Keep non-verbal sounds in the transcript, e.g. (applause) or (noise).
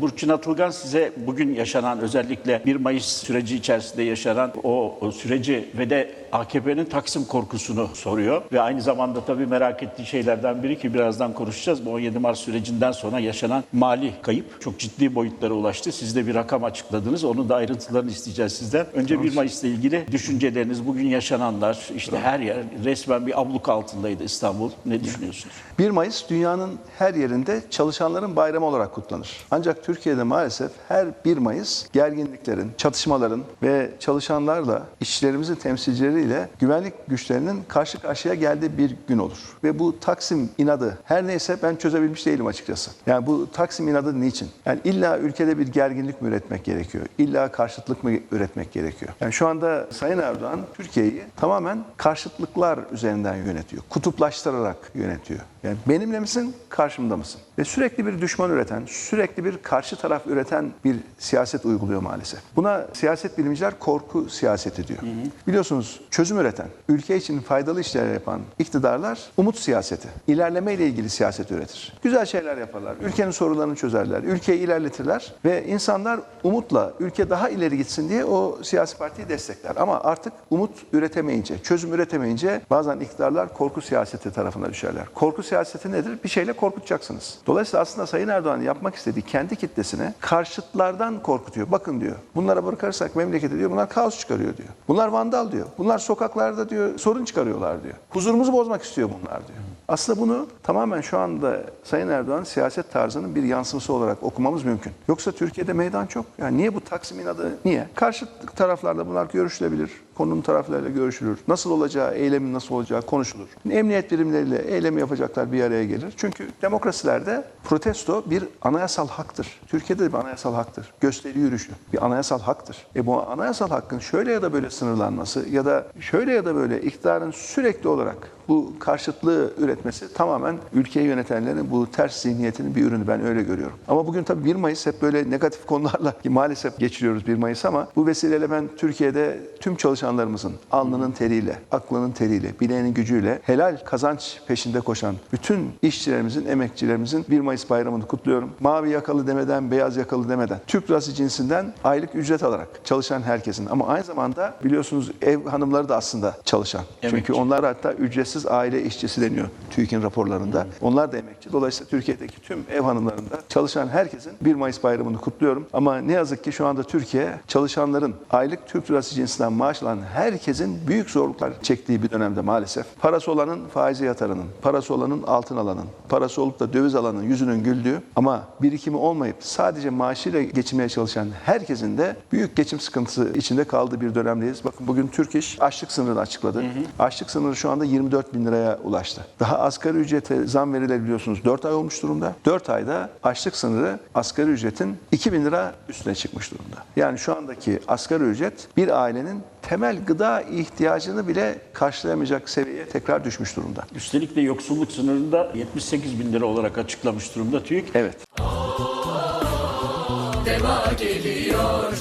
Burçin Atılgan size bugün yaşanan özellikle 1 Mayıs süreci içerisinde yaşanan o, o süreci ve de AKP'nin Taksim korkusunu soruyor. Ve aynı zamanda tabii merak ettiği şeylerden biri ki birazdan konuşacağız. Bu 17 Mart sürecinden sonra yaşanan mali kayıp çok ciddi boyutlara ulaştı. Siz de bir rakam açıkladınız. Onun da ayrıntılarını isteyeceğiz sizden. Önce 1 Mayıs'la ilgili düşünceleriniz, bugün yaşananlar, işte her yer resmen bir abluk altındaydı İstanbul. Ne düşünüyorsunuz? 1 Mayıs dünyanın her yerinde çalışanların bayramı olarak kutlanır. Ancak Türkiye'de maalesef her 1 Mayıs gerginliklerin, çatışmaların ve çalışanlarla, işçilerimizin temsilcileriyle güvenlik güçlerinin karşı karşıya geldiği bir gün olur. Ve bu Taksim inadı her neyse ben çözebilmiş değilim açıkçası. Yani bu Taksim inadı niçin? Yani illa ülkede bir gerginlik mi üretmek gerekiyor? İlla karşıtlık mı üretmek gerekiyor? Yani şu anda Sayın Erdoğan Türkiye'yi tamamen karşıtlıklar üzerinden yönetiyor. Kutuplaştırarak yönetiyor. Yani benimle misin, karşımda mısın? Ve sürekli bir düşman üreten, sürekli bir karşı taraf üreten bir siyaset uyguluyor maalesef. Buna siyaset bilimciler korku siyaseti diyor. Biliyorsunuz çözüm üreten, ülke için faydalı işler yapan iktidarlar umut siyaseti, ilerleme ile ilgili siyaset üretir. Güzel şeyler yaparlar, ülkenin sorunlarını çözerler, ülkeyi ilerletirler ve insanlar umutla ülke daha ileri gitsin diye o siyasi partiyi destekler. Ama artık umut üretemeyince, çözüm üretemeyince bazen iktidarlar korku siyaseti tarafına düşerler. Korku siyaseti nedir? Bir şeyle korkutacaksınız. Dolayısıyla aslında Sayın Erdoğan yapmak istediği kendi kitlesine karşıtlardan korkutuyor. Bakın diyor, bunlara bırakırsak memlekete diyor, bunlar kaos çıkarıyor diyor. Bunlar vandal diyor. Bunlar sokaklarda diyor sorun çıkarıyorlar diyor. Huzurumuzu bozmak istiyor bunlar diyor. Aslında bunu tamamen şu anda Sayın Erdoğan siyaset tarzının bir yansıması olarak okumamız mümkün. Yoksa Türkiye'de meydan çok. Yani niye bu Taksim'in adı? Niye? Karşı taraflarla bunlar görüşülebilir. Konunun taraflarıyla görüşülür. Nasıl olacağı, eylemin nasıl olacağı konuşulur. Emniyet birimleriyle eylemi yapacaklar bir araya gelir. Çünkü demokrasilerde protesto bir anayasal haktır. Türkiye'de de bir anayasal haktır. Gösteri yürüyüşü bir anayasal haktır. E bu anayasal hakkın şöyle ya da böyle sınırlanması ya da şöyle ya da böyle iktidarın sürekli olarak bu karşıtlığı üretmesi tamamen ülkeyi yönetenlerin bu ters zihniyetinin bir ürünü ben öyle görüyorum. Ama bugün tabii 1 Mayıs hep böyle negatif konularla (laughs) maalesef geçiriyoruz 1 Mayıs ama bu vesileyle ben Türkiye'de tüm çalışanlarımızın alnının teriyle, aklının teriyle, bileğinin gücüyle helal kazanç peşinde koşan bütün işçilerimizin, emekçilerimizin 1 Mayıs bayramını kutluyorum. Mavi yakalı demeden, beyaz yakalı demeden, Türk rası cinsinden aylık ücret alarak çalışan herkesin ama aynı zamanda biliyorsunuz ev hanımları da aslında çalışan. Çünkü Emekçi. onlar hatta ücretsiz aile işçisi deniyor TÜİK'in raporlarında. Onlar da emekçi. Dolayısıyla Türkiye'deki tüm ev hanımlarında çalışan herkesin 1 Mayıs bayramını kutluyorum. Ama ne yazık ki şu anda Türkiye çalışanların aylık Türk lirası cinsinden maaş alan herkesin büyük zorluklar çektiği bir dönemde maalesef. Parası olanın faize yatarının, parası olanın altın alanın, parası olup da döviz alanın yüzünün güldüğü ama birikimi olmayıp sadece maaşıyla geçinmeye çalışan herkesin de büyük geçim sıkıntısı içinde kaldığı bir dönemdeyiz. Bakın bugün Türk İş açlık sınırını açıkladı. Açlık sınırı şu anda 24 bin liraya ulaştı. Daha asgari ücrete zam verilebiliyorsunuz 4 ay olmuş durumda. 4 ayda açlık sınırı asgari ücretin 2 bin lira üstüne çıkmış durumda. Yani şu andaki asgari ücret bir ailenin temel gıda ihtiyacını bile karşılayamayacak seviyeye tekrar düşmüş durumda. Üstelik de yoksulluk sınırında 78 bin lira olarak açıklamış durumda TÜİK. Evet. Deva geliyor